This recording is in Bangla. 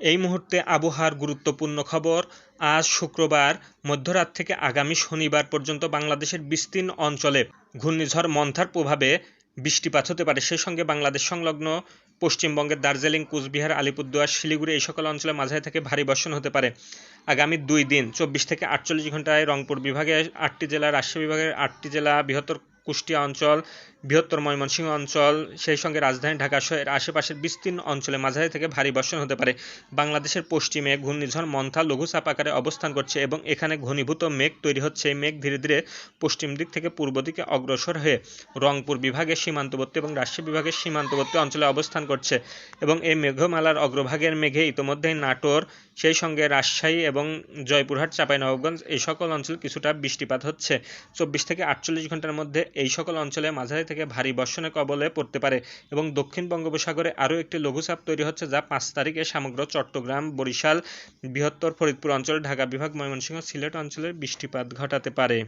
এই মুহূর্তে আবহাওয়ার গুরুত্বপূর্ণ খবর। আজ শুক্রবার, মধ্যরাত থেকে আগামী শনিবার পর্যন্ত বাংলাদেশের বিস্তীর্ণ অঞ্চলে ঘূর্ণিঝড় মন্থার প্রভাবে বৃষ্টিপাত হতে পারে। সেই সঙ্গে বাংলাদেশ সংলগ্ন পশ্চিমবঙ্গের দার্জিলিং, কুচবিহার, আলিপুরদুয়ার, শিলিগুড়ি এই সকল অঞ্চলে মাঝারি থেকে ভারী বর্ষণ হতে পারে। আগামী দুই দিন, চব্বিশ থেকে আটচল্লিশ ঘন্টায় রংপুর বিভাগে আটটি জেলা, রাজশাহী বিভাগের আটটি জেলা, বৃহত্তর কুষ্টিয়া অঞ্চল, বৃহত্তর ময়মনসিংহ অঞ্চল, সেই সঙ্গে রাজধানী ঢাকা সহ এর আশেপাশের বিস্তীর্ণ অঞ্চলে মাঝারি থেকে ভারী বর্ষণ হতে পারে। বাংলাদেশের পশ্চিমে ঘূর্ণিঝড় মন্থা লঘুচাপ আকারে অবস্থান করছে এবং এখানে ঘনীভূত মেঘ তৈরি হচ্ছে। এই মেঘ ধীরে ধীরে পশ্চিম দিক থেকে পূর্ব দিকে অগ্রসর হয়ে রংপুর বিভাগের সীমান্তবর্তী এবং রাজশাহী বিভাগের সীমান্তবর্তী অঞ্চলে অবস্থান করছে এবং এই মেঘমালার অগ্রভাগের মেঘে ইতোমধ্যেই নাটোর, সেই সঙ্গে রাজশাহী এবং জয়পুরহাট, চাঁপাইনবাবগঞ্জ এই সকল অঞ্চলে কিছুটা বৃষ্টিপাত হচ্ছে। চব্বিশ থেকে আটচল্লিশ ঘণ্টার মধ্যে এই সকল অঞ্চলে মাঝারি থেকে ভারী বর্ষণের কবলে পড়তে পারে এবং দক্ষিণ বঙ্গোপসাগরে আরও একটি লঘুচাপ তৈরি হচ্ছে যা পাঁচ তারিখে সমগ্র চট্টগ্রাম, বরিশাল, বৃহত্তর ফরিদপুর অঞ্চল ঢাকা বিভাগ, ময়মনসিংহ, সিলেট অঞ্চলের বৃষ্টিপাত ঘটাতে পারে।